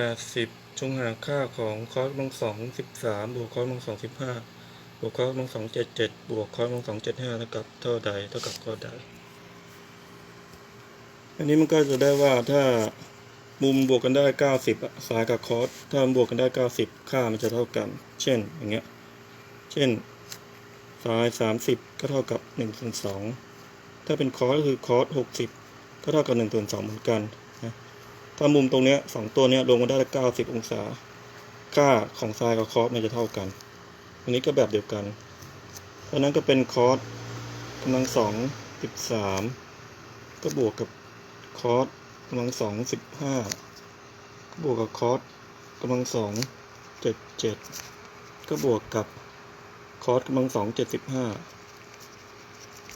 แปดสิบจงหาค่าของคอสกำลังสองสิบสามบวกคอสกำลังสองสิบห้าบวกคอสกำลังสองเจ็ดเจ็ดบวกคอสกำลังสองเจ็ดห้าเท่ากับเท่าใดเท่ากับข้อใด อันนี้มันก็จะได้ว่าถ้ามุมบวกกันได้เก้าสิบสายกับคอสถ้ามันบวกกันได้เก้าสิบค่ามันจะเท่ากัน เช่นอย่างเงี้ย เช่นสายสามสิบก็เท่ากับหนึ่งส่วนสองถ้าเป็นคอสก็คือคอสหกสิบก็เท่ากับหนึ่งส่วนสองเหมือนกัน ถ้ามุมตรงเนี้ยสองตัวเนี้ยลงมาได้ละเก้าสิบองศา ค่าของไซน์กับคอสมันจะเท่ากัน อันนี้ก็แบบเดียวกัน เพราะนั้นก็เป็นคอสกำลังสองสิบสามก็บวกกับคอสกำลังสองสิบห้าก็บวกกับคอสกำลังสองเจ็ดเจ็ดก็บวกกับคอสกำลังสองเจ็ดสิบห้า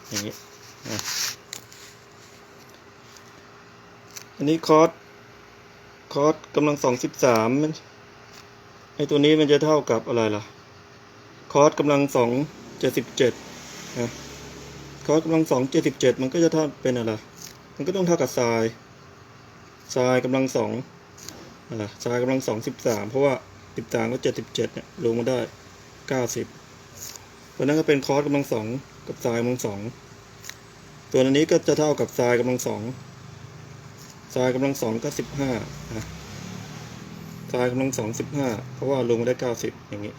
อย่างนี้อันนี้คอส คอสกำลังสองสิบสามไอตัวนี้มันจะเท่ากับอะไรล่ะ คอสกำลังสองเจ็ดสิบเจ็ดนะคอสกำลังสองเจ็ดสิบเจ็ดมันก็จะเท่าเป็นอะไร มันก็ต้องเท่ากับไซน์ไซน์กำลังสองอะไรไซน์กำลังสองสิบสามเพราะว่าสิบสามก็เจ็ดสิบเจ็ดเนี่ยลงมาได้เก้าสิบเพราะนั้นก็เป็นคอสกำลังสองกับไซน์กำลังสองตัวอันนี้ก็จะเท่ากับไซน์กำลังสอง ไซน์กำลังสองก็สิบห้านะไซน์กำลังสองสิบห้าเพราะว่าลงมาได้เก้าสิบอย่างนี้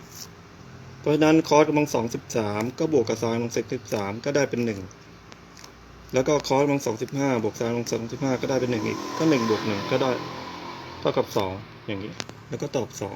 เพราะฉะนั้นคอสกำลังสองสิบสามก็บวกกับไซน์กำลังสิบสามก็ได้เป็นหนึ่งแล้วก็คอสกำลังสองสิบห้าบวกไซน์กำลังสองสิบห้าก็ได้เป็นหนึ่งอีกก็หนึ่งบวกหนึ่งก็ได้เท่ากับสองอย่างนี้ แล้วก็ตอบสอง